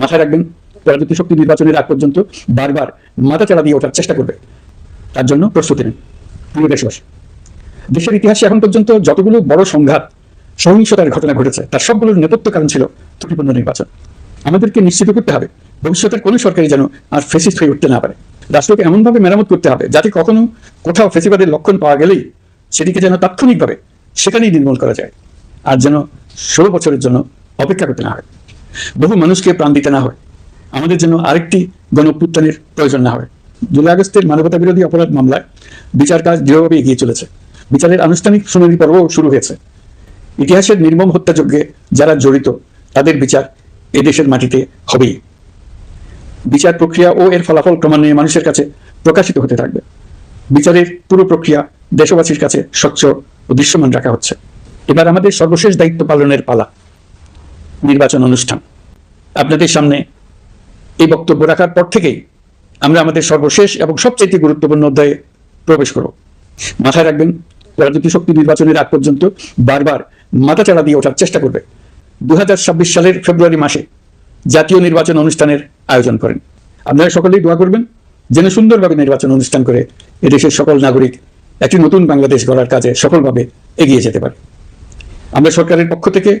মাথায় রাখবেন রাজনীতি শক্তি নির্বাচনের আগ পর্যন্ত বারবার মাথা চাড়া দিয়ে ওঠার চেষ্টা করবে, তার জন্য প্রস্তুতি নেন, প্রিয় দেশবাসী। দেশের ইতিহাসে এখন পর্যন্ত যতগুলো বড় সংঘাত, সহিংসতার ঘটনা ঘটেছে, তার সবগুলোর নেপথ্য কারণ ছিল ত্রুটিপূর্ণ নির্বাচন। আমাদেরকে নিশ্চিত করতে হবে, ভবিষ্যতের কোনো সরকারি যেন আর ফেসিস্ট হয়ে উঠতে না পারে। রাষ্ট্রকে এমনভাবে মেরামত করতে হবে, যাতে কখনো কোথাও ফেসিবাদের লক্ষণ পাওয়া গেলেই সেটিকে যেন তাৎক্ষণিকভাবে সেখানেই নির্মূল করা যায়, আর যেন ষোলো বছরের জন্য অপেক্ষা করতে না হয়। বহু মানুষকে প্রাণ দিতে না হয়। আমাদের জন্য আরেকটি গণ অভ্যুত্থানের প্রয়োজন না হয়। জুলাই আগস্টের মানবতা বিরোধী অপরাধ মামলায় বিচার কাজ দৃঢ়ভাবে এগিয়ে চলেছে। বিচারের আনুষ্ঠানিক শুনানি পর্বও শুরু হয়েছে। ইতিহাসের নির্মম হত্যাযজ্ঞে যারা জড়িত, তাদের বিচার এদেশের মাটিতে হবেই। বিচার প্রক্রিয়া ও এর ফলাফল ক্রমান্বয়ে মানুষের কাছে প্রকাশিত হতে থাকবে। বিচারের পুরো প্রক্রিয়া দেশবাসীর কাছে স্বচ্ছ ও দৃশ্যমান রাখা হচ্ছে। এবার আমাদের সর্বশেষ দায়িত্ব পালনের পালা। নির্বাচন অনুষ্ঠান। আপনাদের সামনে এই বক্তব্য রাখার পর থেকেই আমরা আমাদের সর্বশেষ এবং সবচেয়ে গুরুত্বপূর্ণ অধ্যায়ে প্রবেশ করব। মাথায় রাখবেন রাজনীতি শক্তি নির্বাচনের আগ পর্যন্ত বারবার মাথা চাড়া দিয়ে ওঠার চেষ্টা করবে। দুহাজার ছাব্বিশ সালের ফেব্রুয়ারি মাসে জাতীয় নির্বাচন অনুষ্ঠানের আয়োজন করেন। আপনারা সকলেই দোয়া করবেন, যেন সুন্দরভাবে নির্বাচন অনুষ্ঠান করে এদেশের সকল নাগরিক একটি নতুন বাংলাদেশ গড়ার কাজে সফলভাবে এগিয়ে যেতে পারে। আমরা সরকারের পক্ষ থেকে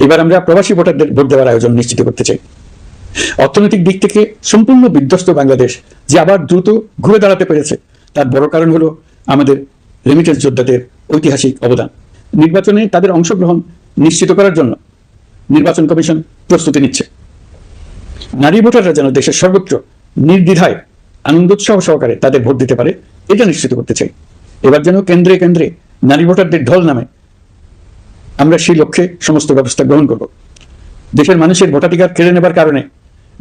এবার আমরা প্রবাসী ভোটারদের ভোট দেওয়ার আয়োজন নিশ্চিত করতে চাই। অর্থনৈতিক দিক থেকে সম্পূর্ণ বিধ্বস্ত বাংলাদেশ যে আবার দ্রুত ঘুরে দাঁড়াতে পেরেছে, তার বড় কারণ হলো আমাদের রেমিটেন্স যোদ্ধাদের ঐতিহাসিক অবদান। নির্বাচনে তাদের অংশগ্রহণ নিশ্চিত করার জন্য নির্বাচন কমিশন প্রস্তুতি নিচ্ছে। নারী ভোটাররা যেন দেশের সর্বত্র নির্দ্বিধায় আনন্দ আনন্দোৎসাহ সহকারে তাদের ভোট দিতে পারে, এটা নিশ্চিত করতে চাই। এবার যেন কেন্দ্রে কেন্দ্রে নারী ভোটারদের ঢল নামে আমরা সেই লক্ষ্যে সমস্ত ব্যবস্থা গ্রহণ করব। দেশের মানুষের ভোটাধিকার কেড়ে নেবার কারণে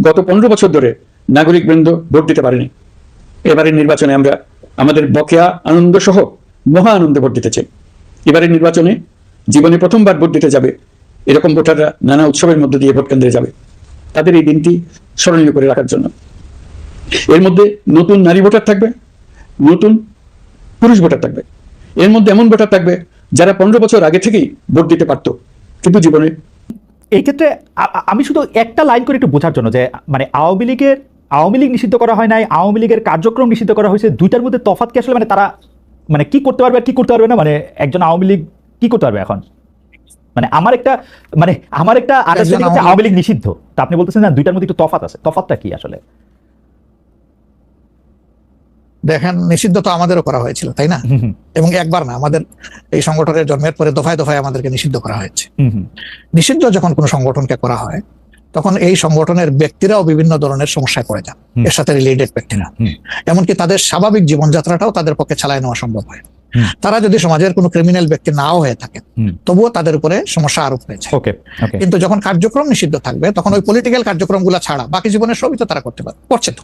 গত পনেরো বছর ধরে নাগরিক বৃন্দ ভোট দিতে পারেনি। এবারের নির্বাচনে আমরা আমাদের বকেয়া আনন্দ সহ মহা আনন্দে ভোট দিতে চাই এবারের নির্বাচনে জীবনে প্রথমবার ভোট দিতে যাবে এরকম ভোটাররা নানা উৎসবের মধ্য দিয়ে ভোট কেন্দ্রে যাবে। তাদের এই দিনটি স্মরণীয় করে রাখার জন্য। এর মধ্যে নতুন নারী ভোটার থাকবে, নতুন পুরুষ ভোটার থাকবে। এর মধ্যে এমন ভোটার থাকবে যারা পনেরো বছর আগে থেকেই ভোট দিতে পারতো কিন্তু জীবনে এই ক্ষেত্রে আ- আ- আমি শুধু একটা লাইন করে একটু বোঝার জন্য যে মানে আওয়ামী লীগের আওয়ামী লীগ নিষিদ্ধ করা হয় নাই আওয়ামী লীগের কার্যক্রম নিষিদ্ধ করা হয়েছে দুইটার মধ্যে তফাৎ কি আসলে মানে তারা মানে কি করতে পারবে আর কি করতে পারবে না? মানে একজন আওয়ামী লীগ কি করতে পারবে এখন? মানে আমার একটা মানে আমার একটা আওয়ামী আওয়ামী লীগ নিষিদ্ধ। তা আপনি বলতেছেন না দুইটার মধ্যে একটু তফাৎ আছে। তফাৎটা কি আসলে? দেখেন নিষিদ্ধ তো আমাদেরও করা হয়েছিল তাই না? এবং একবার না আমাদের এই সংগঠনের জন্মের পরে দফায় দফায় আমাদেরকে নিষিদ্ধ করা হয়েছে। নিষিদ্ধ যখন কোনো সংগঠনকে করা হয় তখন এই সংগঠনের ব্যক্তিরাও বিভিন্ন ধরনের সমস্যায় পড়ে যান এর সাথে রিলেটেড ব্যক্তিরা। এমনকি তাদের স্বাভাবিক জীবনযাত্রাটাও তাদের পক্ষে চালায় নেওয়া সম্ভব হয়। তারা যদি সমাজের কোনো ক্রিমিনাল ব্যক্তি নাও হয়ে থাকে তবুও তাদের উপরে সমস্যা আরোপ হয়েছে। কিন্তু যখন কার্যক্রম নিষিদ্ধ থাকবে তখন ওই পলিটিক্যাল কার্যক্রমগুলো ছাড়া বাকি জীবনের সবই তো তারা করতে পারে করছে তো।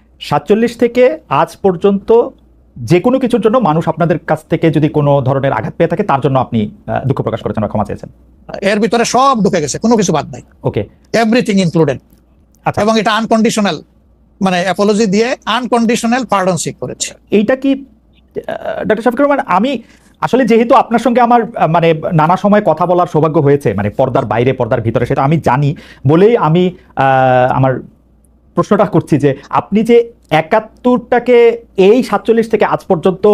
সাতচল্লিশ থেকে আজ পর্যন্ত যে কোনো কিছুর জন্য মানুষ আপনাদের কাছ থেকে যদি কোনো ধরনের আঘাত পেয়ে থাকে তার জন্য আপনি দুঃখ প্রকাশ করেছেন বা ক্ষমা চেয়েছেন। এর ভিতরে সব ঢুকে গেছে কোনো কিছু বাদ নাই। ওকে এভরিথিং ইনক্লুডেড আচ্ছা। এবং এটা আনকন্ডিশনাল মানে অ্যাপোলজি দিয়ে আনকন্ডিশনাল পার্ডন সিক করেছে। এইটা কি ডক্টর শফিকুর রহমান আমি আসলে যেহেতু আপনার সঙ্গে আমার মানে নানা সময় কথা বলার সৌভাগ্য হয়েছে মানে পর্দার বাইরে পর্দার ভিতরে সেটা আমি জানি বলেই আমি আমার প্রশ্নটা করছি যে আপনি যে একাত্তরটাকে এই সাতচল্লিশ থেকে আজ পর্যন্ত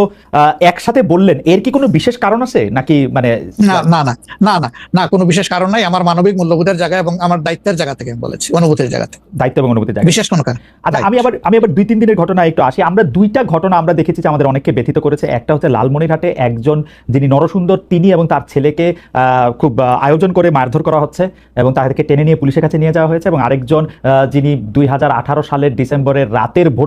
একসাথে বললেন। এর কি কোনো বিশেষ কারণ আছে? নাকি মানে না না না না না না কোনো বিশেষ কারণ নাই। আমার মানবিক মূল্যবোধের জায়গা এবং আমার দায়িত্বের জায়গা থেকে বলেছি অনুভূতির জায়গা থেকে। দায়িত্ব এবং অনুভূতি জায়গা। বিশেষ কোনো কারণ আচ্ছা আমি আবার আমি আবার দুই তিন দিনের ঘটনা একটু আসি। আমরা দুইটা ঘটনা আমরা দেখেছি যে আমাদের অনেককে ব্যথিত করেছে। একটা হচ্ছে লালমনিরহাটে একজন যিনি নরসুন্দর তিনি এবং তার ছেলেকে আহ, খুব আয়োজন করে মারধর করা হচ্ছে এবং তাদেরকে টেনে নিয়ে পুলিশের কাছে নিয়ে যাওয়া হয়েছে এবং আরেকজন যিনি দুই হাজার আঠারো সালের ডিসেম্বরের রাতের ভোট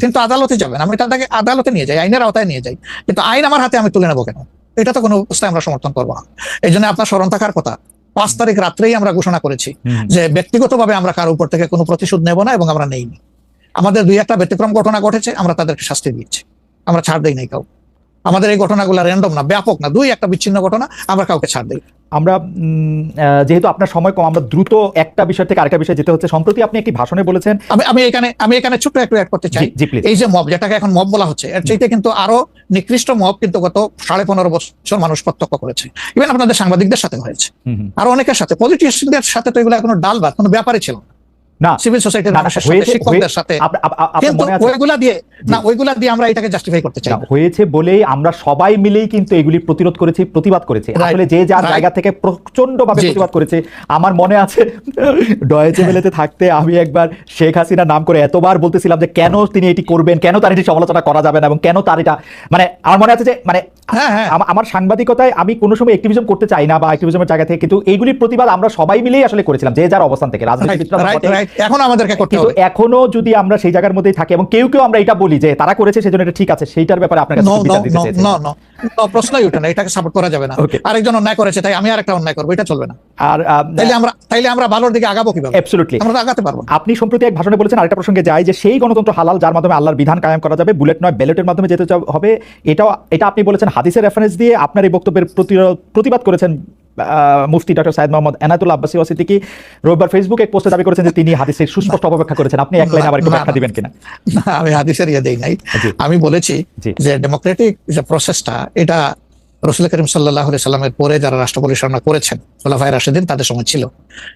কিন্তু আদালতে যাবেন। আমি তাদেরকে আদালতে নিয়ে যাই আইনের আওতায় নিয়ে যাই। কিন্তু আইন আমার হাতে আমি তুলে নেব কেন? এটা তো কোনো অবস্থায় আমরা সমর্থন করব না। এই জন্য আপনার স্মরণ থাকার কথা পাঁচ তারিখ রাত্রেই আমরা ঘোষণা করেছি যে ব্যক্তিগতভাবে আমরা কারও উপর থেকে কোনো প্রতিশোধ নেব না এবং আমরা নেইনি। আমাদের দুই একটা ব্যতিক্রম ঘটনা ঘটেছে আমরা তাদেরকে শাস্তি দিয়েছি। আমরা ছাড় দেই নাই কাউ আমাদের এই ঘটনাগুলো র্যান্ডম না ব্যাপক না দুই একটা বিচ্ছিন্ন ঘটনা আমরা কাউকে ছাড় দিই আমরা যেহেতু আপনার সময় কম আমরা দ্রুত একটা বিষয় থেকে আরেকটা বিষয়ে যেতে হচ্ছে। সম্প্রতি আপনি একটি ভাষণে বলেছেন আমি আমি এখানে আমি এখানে ছোট্ট একটু অ্যাড করতে চাই। এই যে মব যেটাকে এখন মব বলা হচ্ছে এর চাইতে কিন্তু আরও নিকৃষ্ট মব কিন্তু গত সাড়ে পনেরো বছর মানুষ প্রত্যক্ষ করেছে। ইভেন আপনাদের সাংবাদিকদের সাথে হয়েছে। আরও অনেকের সাথে পলিটিশিয়ানদের সাথে তো এগুলো কোনো ডাল ভাত কোনো ব্যাপারই ছিল না। না। সিভিল সোসাইটির মানুষের সাথে হয়েছে- শিক্ষকদের সাথে। আপ- আপ- আপ- আপনার কিন্তু ওইগুলা দিয়ে না ওইগুলা দিয়ে আমরা এটাকে জাস্টিফাই করতে চাই। না, না। হয়েছে বলেই আমরা সবাই মিলেই কিন্তু এগুলি প্রতিরোধ করেছি প্রতিবাদ করেছি। আসলে যে যার জায়গা থেকে প্রচণ্ড ভাবে প্রতিবাদ করেছে আমার মনে আছে ডয়েচে বেলেতে থাকতে আমি একবার শেখ হাসিনার নাম করে এতবার বলতেছিলাম যে কেন তিনি এটি করবেন কেন তার এটি সমালোচনা করা যাবে না এবং কেন তার এটা মানে আমার মনে আছে যে মানে হ্যাঁ হ্যাঁ। আমার সাংবাদিকতায় আমি কোনো সময় অ্যাক্টিভিজম করতে চাই না বা অ্যাক্টিভিজমের জায়গা থেকে কিন্তু এইগুলির প্রতিবাদ আমরা সবাই মিলেই আসলে করেছিলাম যে যার অবস্থান থেকে রাজনীতি এখন আমাদেরকে করতে হবে। এখনও যদি আমরা সেই জায়গার মধ্যেই থাকি এবং কেউ কেউ আমরা এটা বলি যে তারা করেছে সেজন্য এটা ঠিক আছে। সেইটার ব্যাপারে আপনার কাছে বিচার দিতে নো চেয়েছি। নো নো প্রশ্নই উঠে না এটাকে সাপোর্ট করা যাবে না। আরেকজন অন্যায় করেছে তাই আমি আরেকটা অন্যায় করব এটা চলবে না। আর তাইলে আমরা তাইলে আমরা ভালোর দিকে আগাবো কীভাবে? অ্যাবসলিউটলি আমরা আগাতে পারব। আপনি সম্প্রতি এক ভাষণে বলেছেন আরেকটা প্রসঙ্গে যায় যে সেই গণতন্ত্র হালাল যার মাধ্যমে আল্লাহর বিধান কায়েম করা যাবে বুলেট নয় ব্যালটের মাধ্যমে যেতে হবে। এটাও এটা আপনি বলেছেন হাদিসের রেফারেন্স দিয়ে আপনার এই বক্তব্যের প্রতিবাদ করেছেন মুফতি ডক্টর সাইদ মোহাম্মদ এনায়তুল আব্বাসি ওয়াসিদ্দিকি রোববার ফেসবুকে এক পোস্টে দাবি করেছেন যে তিনি হাদিসের সুস্পষ্ট অপব্যাখ্যা করেছেন। আপনি এক লাইনে আবার একটু ব্যাখ্যা দিবেন কিনা? আমি হাদিসের ইয়ে দেই নাই। আমি বলেছি যে ডেমোক্রেটিক যে প্রসেসটা এটা রসুল করিম সাল্লাহ সাল্লামের পরে যারা রাষ্ট্র পরিচালনা করেছেন খোলাফায় রাশেদিন তাদের সময় ছিল।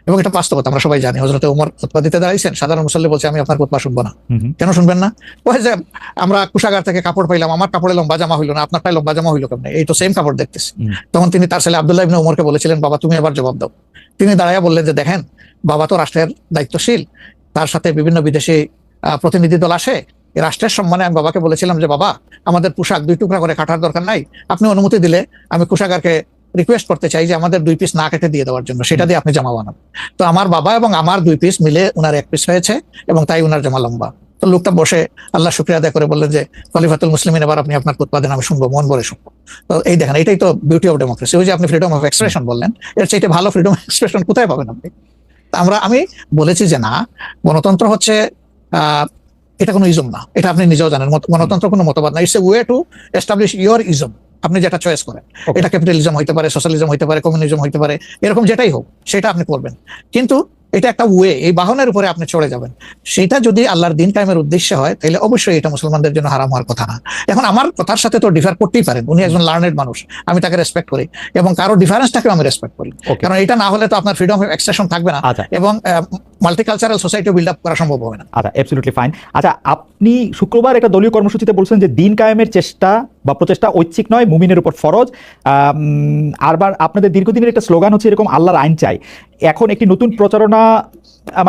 এবং এটা বাস্তবতা আমরা সবাই জানি। হজরত উমর উৎপাদিতে দাঁড়াইছেন সাধারণ মুসল্লি বলছে আমি আপনার কথা শুনব না। কেন শুনবেন না? ওই যে আমরা কুষাগার থেকে কাপড় পাইলাম আমার কাপড়ে লম্বা জামা হইল না আপনারটাই লম্বা জামা হইল কেমন? এই তো সেম কাপড় দেখতেছি। তখন তিনি তার ছেলে আব্দুল্লাহ ইবনে উমরকে বলেছিলেন বাবা তুমি এবার জবাব দাও। তিনি দাঁড়াইয়া বললেন যে দেখেন বাবা তো রাষ্ট্রের দায়িত্বশীল। তার সাথে বিভিন্ন বিদেশি আহ, প্রতিনিধি দল আসে রাষ্ট্রের সম্মানে আমি বাবাকে বলেছিলাম যে, বাবা, আমাদের পোশাক দুই টুকরা করে কাটার দরকার নাই। আপনি অনুমতি দিলে আমি কুষাগারকে রিকোয়েস্ট করতে চাই যে, আমাদের দুই পিস না কেটে দিয়ে দেওয়ার জন্য। সেটা দিয়ে আপনি জামা বানান। তো আমার বাবা এবং আমার দুই পিস মিলে উনার এক পিস হয়েছে এবং তাই উনার জামা লম্বা। তো লোকটা বসে আল্লাহ শুক্রিয়া আদায় করে বললেন যে, খলিফাতুল মুসলিমিন, এবার আপনি আপনার উৎপাদন আমি শুনব, মন ভরে শুনব। তো এই দেখেন, এটাই তো বিউটি অফ ডেমোক্রেসি ওই যে আপনি ফ্রিডম অফ এক্সপ্রেশন বললেন, এর চাইতে ভালো ফ্রিডম এক্সপ্রেশন কোথায় পাবেন আপনি? আমরা, আমি বলেছি যে না, গণতন্ত্র হচ্ছে এটা কোনো ইজম না। এটা আপনি নিজেও জানেন। গণতন্ত্র কোনো মতবাদ না। It's a way to establish your ism আপনি যেটা চয়েস করেন। এটা ক্যাপিটালিজম হইতে পারে সোশ্যালিজম হইতে পারে কমিউনিজম হইতে পারে এরকম যেটাই হোক সেটা আপনি করবেন। কিন্তু এটা একটা ওয়ে এই বাহনের উপরে আপনি চড়ে যাবেন। সেটা যদি আল্লাহর দিন কায়েমের উদ্দেশ্যে হয় তাহলে অবশ্যই এটা মুসলমানদের জন্য হারাম হওয়ার কথা না। এখন আমার কথার সাথে তো ডিফার করতেই পারেন। উনি একজন লার্নেড মানুষ। আমি তাকে রেসপেক্ট করি। এবং কারও ডিফারেন্সটাকেও আমি রেসপেক্ট করি। কারণ এটা না হলে তো আপনার ফ্রিডম অফ এক্সপ্রেশন থাকবে না। আচ্ছা। এবং মাল্টিকালচারাল সোসাইটি বিল্ড আপ করা সম্ভব হবে না। আচ্ছা অ্যাবসলিউটলি ফাইন আচ্ছা আপনি শুক্রবার একটা দলীয় কর্মসূচিতে বলছেন যে দিন কায়েমের চেষ্টা বা প্রচেষ্টা ঐচ্ছিক নয়, মুমিনের উপর ফরজ। আরবার আপনাদের দীর্ঘদিনের একটা স্লোগান হচ্ছে এরকম আল্লাহর আইন চাই। এখন একটি নতুন প্রচারণা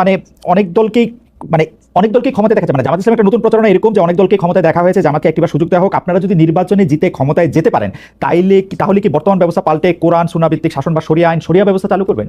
মানে অনেক দলকেই মানে অনেক দলকে ক্ষমতায় দেখা যায় মানে জামাত ইসলামের একটা নতুন প্রচারণা এরকম যে অনেক দলকে ক্ষমতায় দেখা হয়েছে, জামাতকে একটিবার সুযোগ দেওয়া হোক। আপনারা যদি নির্বাচনে জিতে ক্ষমতায় যেতে পারেন, তাইলে তাহলে কি বর্তমান ব্যবস্থা পাল্টে কোরআন সুনাভিত্তিক শাসন বা সরিয়া আইন, শরিয়া ব্যবস্থা চালু করবেন?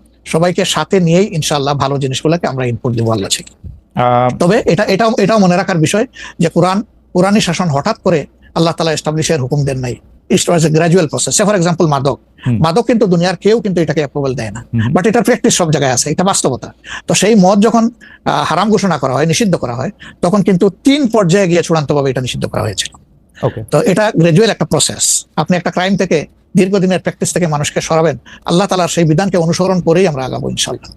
সবাইকে সাথে নিয়েই ইনশাআল্লাহ ভালো জিনিসগুলোকে আমরা ইনপুট দিব আল্লাহ থেকে। তবে এটা এটাও এটাও মনে রাখার বিষয় যে কোরআন কোরআনী শাসন হঠাৎ করে আল্লাহ তালা এস্টাবলিশের হুকুম দেন নাই। It was a gradual process for example মাদক। মাদক কিন্তু দুনিয়ার কেউ কিন্তু এটাকে অ্যাপ্রুভাল দেয় না। বাট এটার প্র্যাকটিস সব জায়গায় আছে। এটা বাস্তবতা। তো সেই মদ যখন হারাম ঘোষণা করা হয় নিষিদ্ধ করা হয় তখন কিন্তু তিন পর্যায়ে গিয়ে চূড়ান্তভাবে এটা নিষিদ্ধ করা হয়েছিল। তো এটা গ্রাজুয়াল একটা প্রসেস আপনি একটা ক্রাইম থেকে দীর্ঘদিনের প্র্যাকটিস থেকে মানুষকে সরাবেন আল্লাহ তালার সেই বিধানকে অনুসরণ করেই আমরা আগাবো ইনশাল্লাহ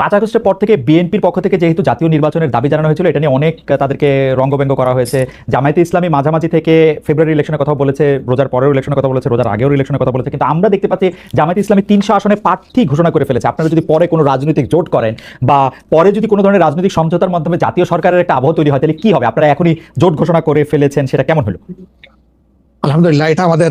পাঁচ আগস্টের পর থেকে বিএনপির পক্ষ থেকে যেহেতু জাতীয় নির্বাচনের দাবি জানানো হয়েছিল এটা নিয়ে অনেক তাদেরকে রঙ্গব্যঙ্গ করা হয়েছে। জামায়াতে ইসলামী মাঝামাঝি থেকে ফেব্রুয়ারি ইলেকশনের কথা বলেছে রোজার পরের ইলেকশনের কথা বলেছে রোজার আগেও ইলেকশনের কথা বলেছে কিন্তু আমরা দেখতে পাচ্ছি জামায়াতে ইসলামী তিনশো আসনে প্রার্থী ঘোষণা করে ফেলেছে। আপনারা যদি পরে কোনো রাজনৈতিক জোট করেন বা পরে যদি কোনো ধরনের রাজনৈতিক সমঝোতার মাধ্যমে জাতীয় সরকারের একটা আবহ তৈরি হয় তাহলে কি হবে? আপনারা এখনই জোট ঘোষণা করে ফেলেছেন সেটা কেমন হলো? আলহামদুলিল্লাহ এটা আমাদের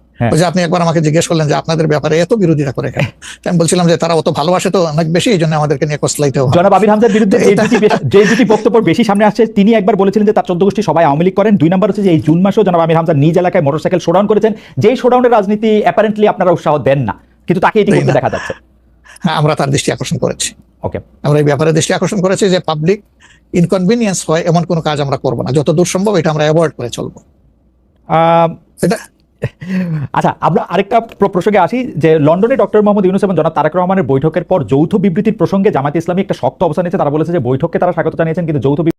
ওই যে আপনি একবার আমাকে জিজ্ঞেস করলেন যে আপনাদের ব্যাপারে এত বিরোধিতা করে কেন? আমি বলছিলাম যে তারা অত ভালোবাসে তো অনেক বেশি এই জন্য আমাদেরকে নিয়ে কসলাইতে হয় জনাব আমির হামজার বিরুদ্ধে যে দুটি যে দুটি বক্তব্য বেশি সামনে আসছে তিনি একবার বলেছিলেন যে তার চোদ্দ গোষ্ঠী সবাই আওয়ামী লীগ করেন। দুই নম্বর হচ্ছে যে এই জুন মাসেও জনাব আমির হামজা নিজ এলাকায় মোটরসাইকেল শোডাউন করেছেন। যেই শোডাউনের রাজনীতি অ্যাপারেন্টলি আপনারা উৎসাহ দেন না। কিন্তু তাকে এটি করতে দেখা যাচ্ছে। হ্যাঁ আমরা তার দৃষ্টি আকর্ষণ করেছি। ওকে। আমরা এই ব্যাপারে দৃষ্টি আকর্ষণ করেছি যে পাবলিক ইনকনভিনিয়েন্স হয় এমন কোনো কাজ আমরা করব না। যত দূর সম্ভব এটা আমরা অ্যাভয়েড করে চলবো। আহ, এটা আচ্ছা আমরা আরেকটা প্রসঙ্গে আসি যে লন্ডনে ডক্টর মোহাম্মদ ইউনুস এবং জনাব তারেক রহমানের বৈঠকের পর যৌথ বিবৃতির প্রসঙ্গে জামায়াত ইসলামী একটা শক্ত অবস্থান নিয়েছে। তারা বলেছে যে বৈঠককে তারা স্বাগত জানিয়েছেন, কিন্তু যৌথ